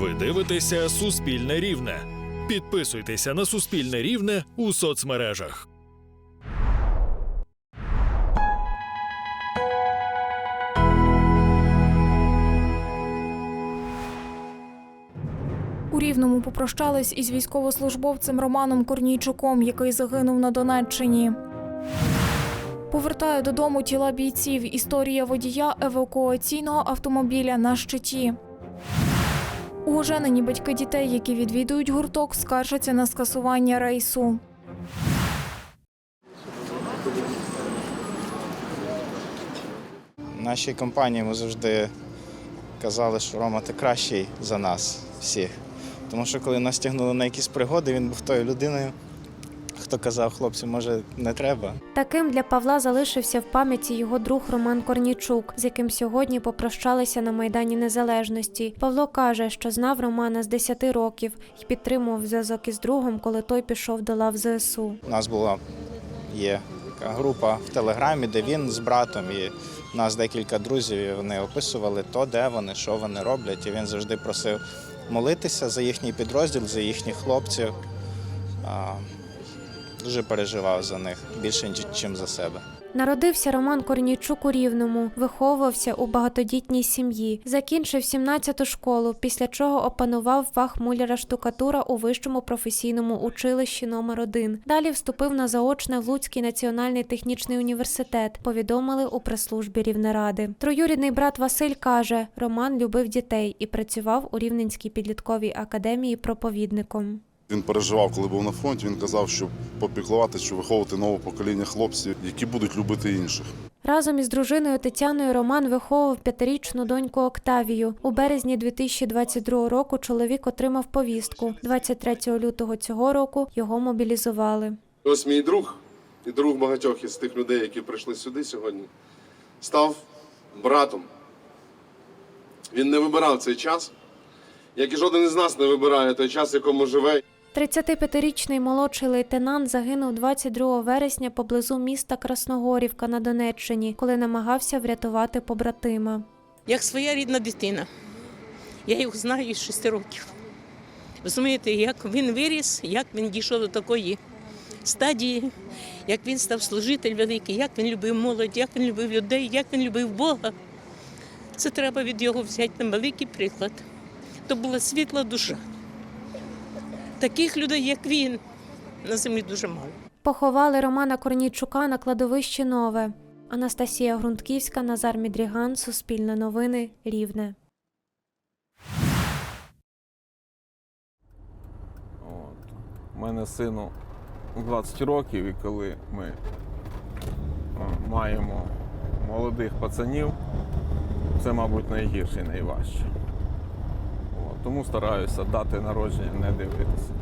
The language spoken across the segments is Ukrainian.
Ви дивитеся Суспільне Рівне. Підписуйтеся на Суспільне Рівне у соцмережах. У Рівному попрощались із військовослужбовцем Романом Корнійчуком, який загинув на Донеччині. Повертає додому тіла бійців. Історія водія евакуаційного автомобіля на щиті. У оженені батьки дітей, які відвідують гурток, скаржаться на скасування рейсу. Нашій компанії ми завжди казали, що Рома ти кращий за нас всіх. Тому що коли нас тягнули на якісь пригоди, він був тою людиною, хто казав, хлопці, може, не треба. Таким для Павла залишився в пам'яті його друг Роман Корнічук, з яким сьогодні попрощалися на Майдані Незалежності. Павло каже, що знав Романа з 10 років і підтримував зв'язок із другом, коли той пішов до лав ЗСУ. У нас була є така група в Телеграмі, де він з братом, і у нас декілька друзів, і вони описували то, де вони, що вони роблять. І він завжди просив молитися за їхній підрозділ, за їхніх хлопців. Дуже переживав за них більше, ніж за себе. Народився Роман Корнійчук у Рівному, виховувався у багатодітній сім'ї, закінчив 17-ту школу, після чого опанував фах муляра штукатура у вищому професійному училищі номер 1 Далі вступив на заочне в Луцький національний технічний університет. Повідомили у прес-службі Рівнеради. Троюрідний брат Василь каже, Роман любив дітей і працював у Рівненській підлітковій академії проповідником. Він переживав, коли був на фронті. Він казав, що попіклуватися, що виховувати нове покоління хлопців, які будуть любити інших. Разом із дружиною Тетяною Роман виховував п'ятирічну доньку Октавію. У березні 2022 року чоловік отримав повістку. 23 лютого цього року його мобілізували. Ось мій друг і друг багатьох із тих людей, які прийшли сюди сьогодні, став братом. Він не вибирав цей час, як і жоден із нас не вибирає той час, в якому живе. 35-річний молодший лейтенант загинув 22 вересня поблизу міста Красногорівка на Донеччині, коли намагався врятувати побратима. як своя рідна дитина. Я його знаю з 6 років. Розумієте, як він виріс, як він дійшов до такої стадії, як він став служитель великий, як він любив молодь, як він любив людей, як він любив Бога. Це треба від його взяти на великий приклад. То була світла душа. Таких людей, як він, на землі дуже мало. Поховали Романа Корнійчука на кладовищі Нове. Анастасія Грунтківська, Назар Мідріган, Суспільне новини, Рівне. От. У мене сину 20 років, і коли ми е, маємо молодих пацанів, це, мабуть, найгірше і найважче. Тому стараюся дати народження не дивитися.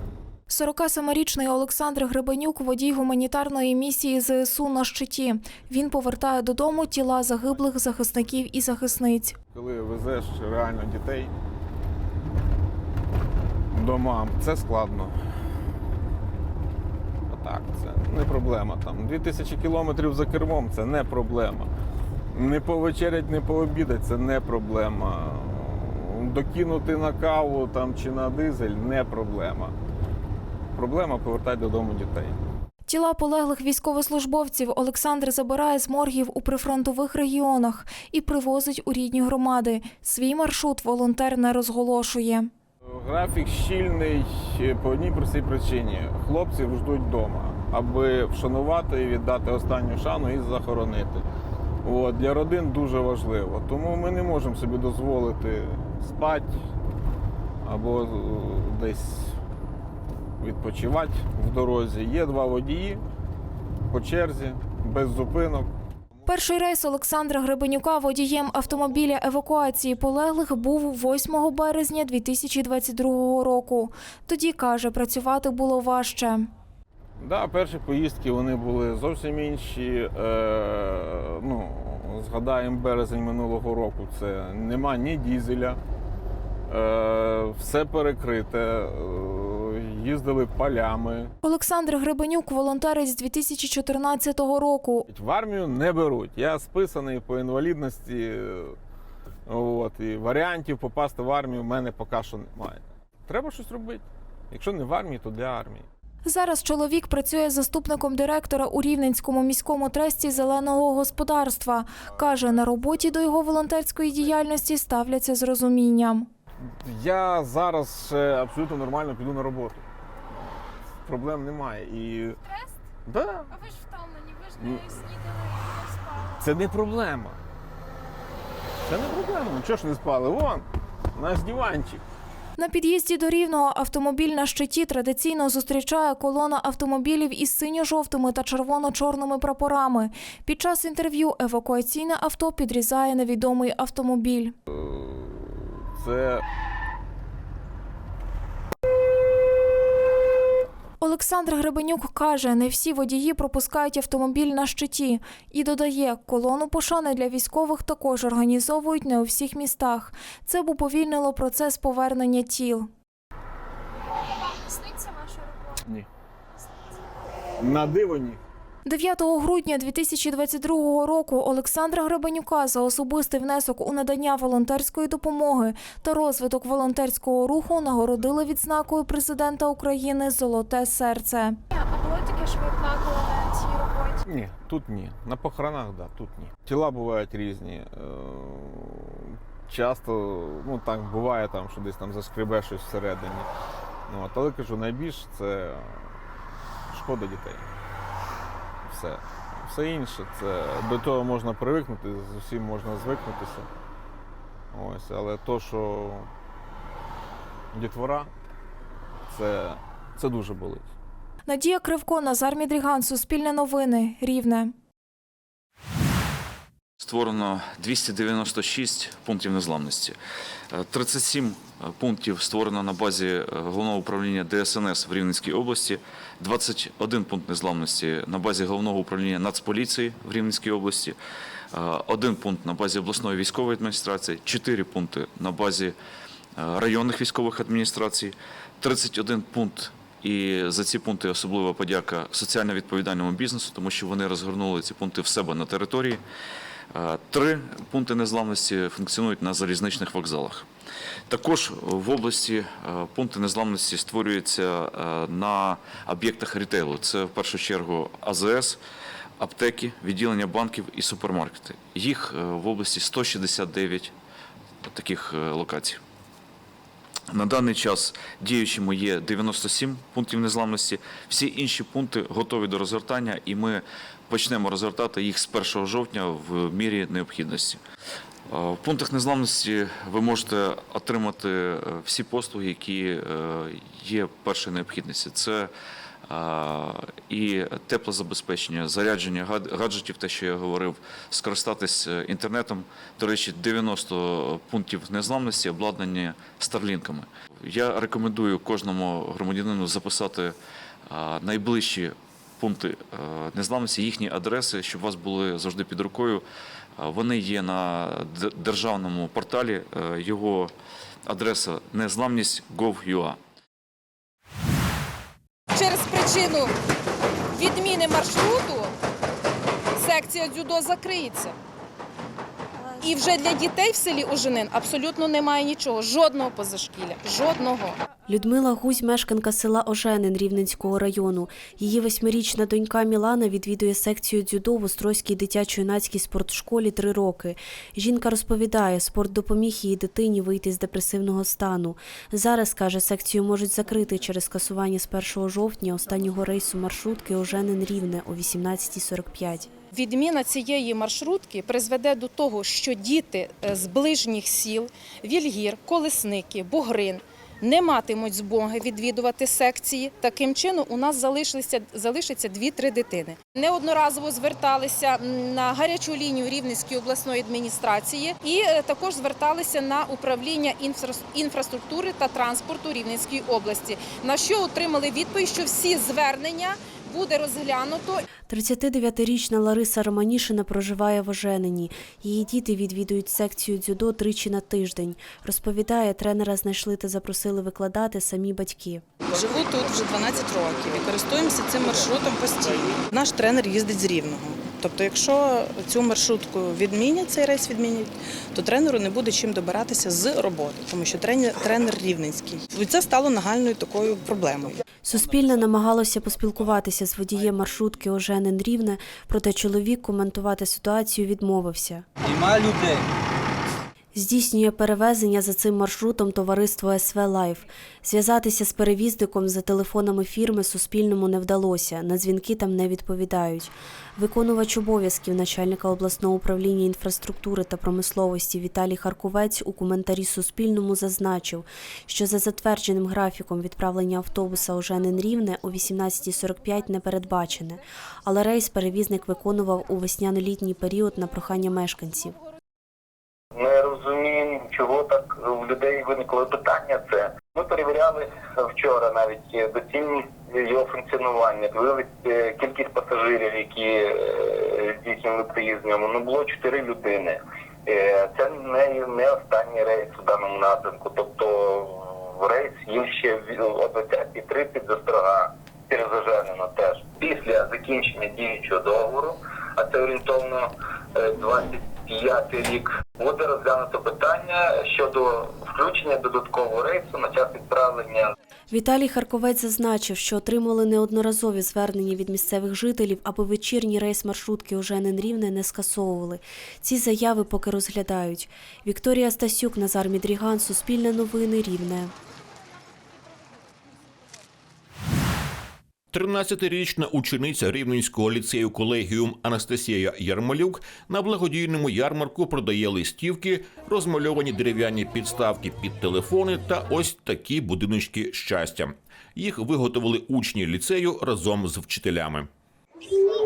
47-річний Олександр Гребенюк, водій гуманітарної місії ЗСУ на щиті. Він повертає додому тіла загиблих захисників і захисниць. Коли везеш реально дітей до мам, це складно. Так, це не проблема. Там 2000 кілометрів за кермом це не проблема. Не повечерять, не пообідать це не проблема. Докинути на каву там, чи на дизель не проблема. Проблема повертати додому дітей. Тіла полеглих військовослужбовців Олександр забирає з моргів у прифронтових регіонах і привозить у рідні громади. Свій маршрут волонтер не розголошує. Графік щільний по одній простій причині. Хлопців ждуть вдома, аби вшанувати і віддати останню шану і захоронити. От, для родин дуже важливо. Тому ми не можемо собі дозволити спати або е, десь відпочивати в дорозі. Є два водії по черзі, без зупинок. Перший рейс Олександра Гребенюка водієм автомобіля евакуації полеглих був 8 березня 2022 року. Тоді каже, працювати було важче. Да, перші поїздки вони були зовсім інші. Е, ну, згадаємо березень минулого року. Це нема ні дізеля, все перекрите, е, їздили полями. Олександр Гребенюк волонтерить з 2014 року. В армію не беруть. Я списаний по інвалідності. е. От, і варіантів попасти в армію в мене поки що немає. Треба щось робити. Якщо не в армії, то для армії. Зараз чоловік працює заступником директора у Рівненському міському тресті зеленого господарства. Каже, на роботі до його волонтерської діяльності ставляться з розумінням. Я зараз ще абсолютно нормально піду на роботу. Проблем немає. І... Да. А ви ж втомлені, ви ж Ну. снідали, не спали. Це не проблема. Це не проблема. Ну чого ж не спали? Вон, наш диванчик. На під'їзді до Рівного автомобіль на щиті традиційно зустрічає колона автомобілів із синьо-жовтими та червоно-чорними прапорами. Під час інтерв'ю евакуаційне авто підрізає невідомий автомобіль. Це Олександр Гребенюк каже, не всі водії пропускають автомобіль на щиті і додає, колону пошани для військових також організовують не у всіх містах. Це б уповільнило процес повернення тіл. ні. На диво ні. 9 грудня 2022 року Олександра Гребенюка за особистий внесок у надання волонтерської допомоги та розвиток волонтерського руху нагородили відзнакою президента України Золоте серце. А було таке, що ви плакали на цій роботі? Ні, тут ні. На похоронах, да, тут ні. Тіла бувають різні. Е, Часто, ну так буває там, що десь там заскребе щось всередині. Ну, от, але кажу, найбільше це шкода дітей. Все. Все інше, це до того можна привикнути, з усім можна звикнутися. Ось, але то, що дітвора, це, це дуже болить. Надія Кривко, Назар Мідріган, Суспільне новини, Рівне. Створено 296 пунктів незламності. Е, 37 пунктів створено на базі е, головного управління ДСНС в Рівненській області, 21 пункт незламності на базі головного управління Нацполіції в Рівненській області, е, один пункт на базі обласної військової адміністрації, 4 пункти на базі е, районних військових адміністрацій, 31 пункт і за ці пункти особлива подяка соціально відповідальному бізнесу, тому що вони розгорнули ці пункти в себе на території. Е, Три пункти незламності функціонують на залізничних вокзалах. Також в області е, пункти незламності створюються е, на об'єктах рітейлу. Це в першу чергу АЗС, аптеки, відділення банків і супермаркети. Їх в області 169 таких локацій. На даний час діючими є 97 пунктів незламності. Всі інші пункти готові до розгортання, і ми почнемо розгортати їх з 1 жовтня в мірі необхідності. Е, В пунктах незламності ви можете отримати е, всі послуги, які е, є першої необхідності. Це і теплозабезпечення, зарядження гаджетів, те, що я говорив, скористатись інтернетом. До речі, 90 пунктів незламності обладнані старлінками. Я рекомендую кожному громадянину записати найближчі пункти е, незламності, їхні адреси, щоб вас були завжди під рукою. Е, Вони є на державному порталі. Е, Його адреса незламність.gov.ua. Через причину відміни маршруту секція дзюдо закриється. І вже для дітей в селі Оженин абсолютно немає нічого, жодного позашкілля, жодного. Людмила Гузь, мешканка села Оженин Рівненського району. Її восьмирічна донька Мілана відвідує секцію дзюдо в Острозькій дитячо-юнацькій спортшколі три роки. Жінка розповідає, спорт допоміг її дитині вийти з депресивного стану. Зараз, каже, секцію можуть закрити через скасування з 1 жовтня останнього рейсу маршрутки Оженин-Рівне о 18.45. Відміна цієї маршрутки призведе до того, що діти е, з ближніх сіл, Вільгір, Колесники, Бугрин не матимуть змоги відвідувати секції. Таким чином у нас залишилися залишиться 2-3 дитини. Неодноразово зверталися на гарячу лінію Рівненської обласної адміністрації і е, також зверталися на управління інфра- інфраструктури та транспорту Рівненської області. На що отримали відповідь, що всі звернення буде розглянуто 39-річна Лариса Романішина проживає в Оженині. Її діти відвідують секцію дзюдо тричі на тиждень. Розповідає, тренера знайшли та запросили викладати самі батьки. Живу тут вже 12 років і користуємося цим маршрутом постійно. Наш тренер їздить з Рівного. Тобто, якщо цю маршрутку відмінять, цей рейс відмінять, то тренеру не буде чим добиратися з роботи, тому що тренер, тренер рівненський. Це стало нагальною такою проблемою. Суспільне намагалося поспілкуватися з водієм маршрутки Оженин Рівне, проте чоловік коментувати ситуацію відмовився. Нема людей. Здійснює перевезення за цим маршрутом товариство СВ Лайф. Зв'язатися з перевізником за телефонами фірми Суспільному не вдалося. На дзвінки там не відповідають. Виконувач обов'язків начальника обласного управління інфраструктури та промисловості Віталій Харковець у коментарі Суспільному зазначив, що за затвердженим графіком відправлення автобуса Оженин Рівне о 18.45 не передбачене, але рейс перевізник виконував у весняно-літній період на прохання мешканців. Чого так у людей виникло питання. Це ми перевіряли вчора навіть доцільність його функціонування. Дивились е, кількість пасажирів, які е, здійснювали приїзд ньому. Ну було чотири людини. Е, Це не, не останній рейс у даному напрямку. Тобто в рейс їм ще о 20.30 до Строга перезаженено теж. Після закінчення діючого договору, а це орієнтовно е, 25 рік, буде розглянуто питання щодо включення додаткового рейсу на час відправлення Віталій Харковець зазначив, що отримали неодноразові звернення від місцевих жителів, аби вечірній рейс маршрутки Оженин Рівне не скасовували. Ці заяви поки розглядають. Вікторія Стасюк, Назар Мідріган, Суспільне новини Рівне. 13-річна учениця Рівненського ліцею колегіум Анастасія Ярмолюк на благодійному ярмарку продає листівки, розмальовані дерев'яні підставки під телефони та ось такі будиночки щастя. Їх виготовили учні ліцею разом з вчителями.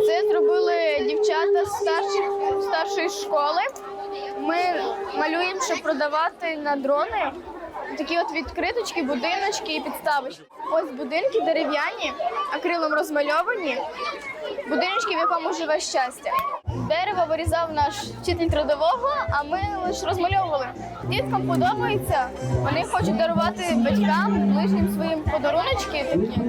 Це зробили дівчата з старших, старшої школи. Ми малюємо, щоб продавати на дрони. Такі от відкриточки, будиночки і підставочки. Ось будинки дерев'яні, акрилом розмальовані. Будиночки, в якому живе щастя. Дерево вирізав наш вчитель трудового, а ми лише розмальовували. Діткам подобається. Вони хочуть дарувати батькам, ближнім своїм подаруночки такі.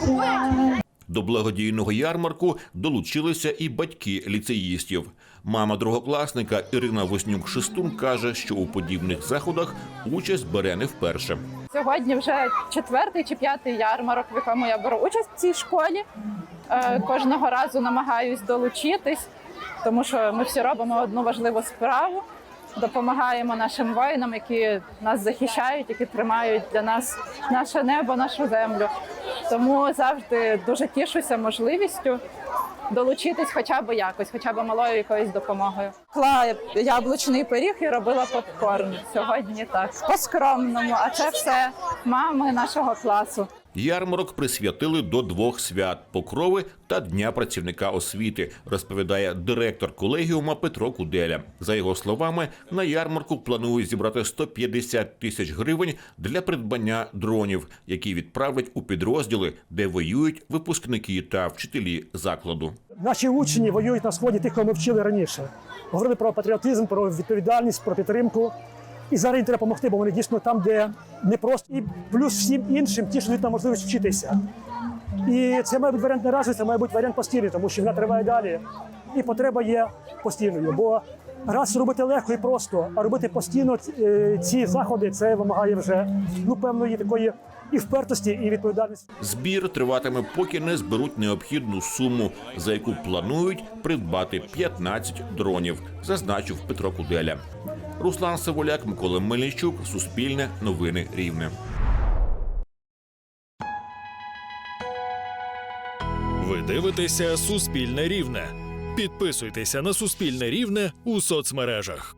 Купуємо. До благодійного ярмарку долучилися і батьки ліцеїстів. Мама другокласника Ірина Воснюк Шестун каже, що у подібних заходах участь бере не вперше. Сьогодні вже четвертий чи п'ятий ярмарок, в якому я беру участь в цій школі. Е, Кожного разу намагаюсь долучитись, тому що ми всі робимо одну важливу справу. Допомагаємо нашим воїнам, які нас захищають, які тримають для нас наше небо, нашу землю. Тому завжди дуже тішуся можливістю долучитись хоча б якось, хоча б малою якоюсь допомогою. Кла яблучний пиріг і робила попкорн. Сьогодні так по-скромному. А це все мами нашого класу. Ярмарок присвятили до двох свят покрови та Дня працівника освіти, розповідає директор колегіума Петро Куделя. За його словами, на ярмарку планують зібрати 150 тисяч гривень для придбання дронів, які відправлять у підрозділи, де воюють випускники та вчителі закладу. Наші учні воюють на сході тих, кого ми вчили раніше. Говорили про патріотизм, про відповідальність, про підтримку. І зараз їм треба допомогти, бо вони дійсно там, де не просто. І плюс всім іншим ті, що дають нам можливість вчитися. І це має бути варіант не разу, це має бути варіант постійний, тому що вона триває далі. І потреба є постійною. Бо раз робити легко і просто, а робити постійно е, ці заходи це вимагає вже ну, певної такої і впертості, і відповідальності. Збір триватиме, поки не зберуть необхідну суму, за яку планують придбати 15 дронів, зазначив Петро Куделя. Руслан Саволяк, Микола Мельничук, Суспільне, Новини Рівне. Ви дивитеся Суспільне Рівне. Підписуйтеся на Суспільне Рівне у соцмережах.